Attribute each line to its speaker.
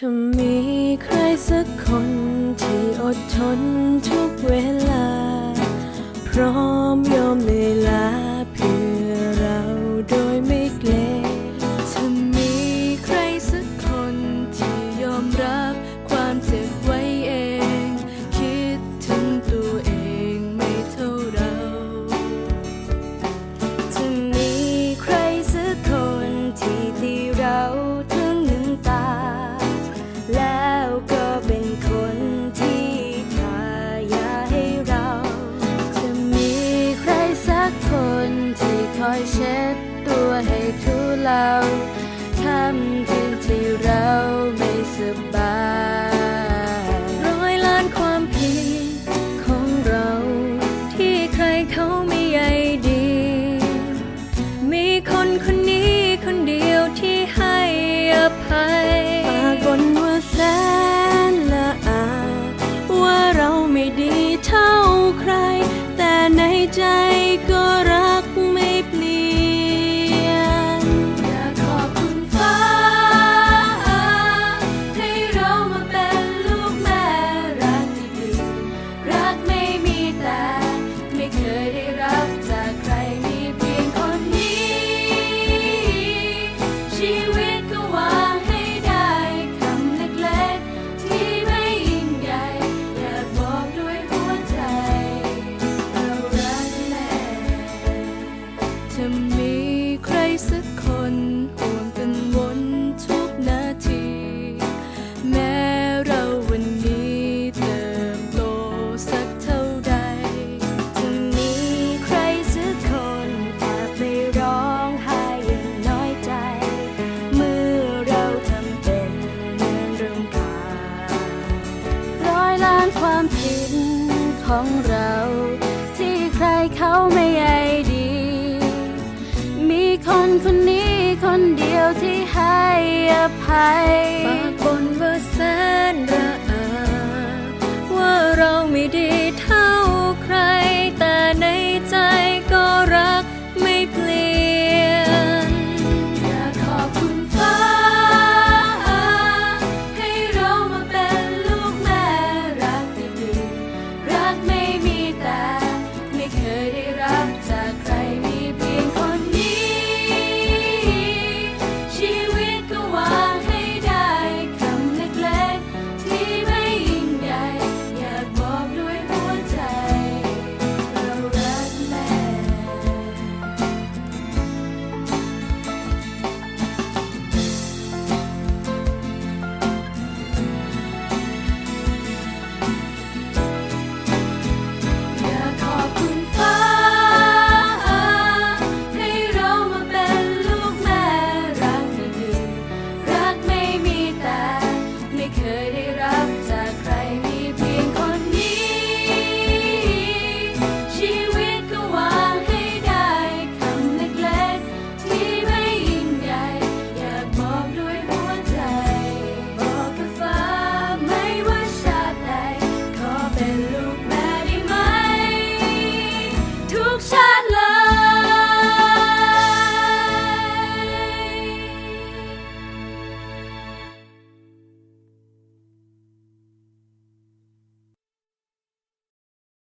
Speaker 1: ถ้ามีใครสักคนที่อดทนทุกเวลา พร้อมยอมในื่ time. ของเรา ที่ใครเขาไม่ใยดี มีคนคนนี้คนเดียวที่ให้อภัยบางคนว่าแสนรัก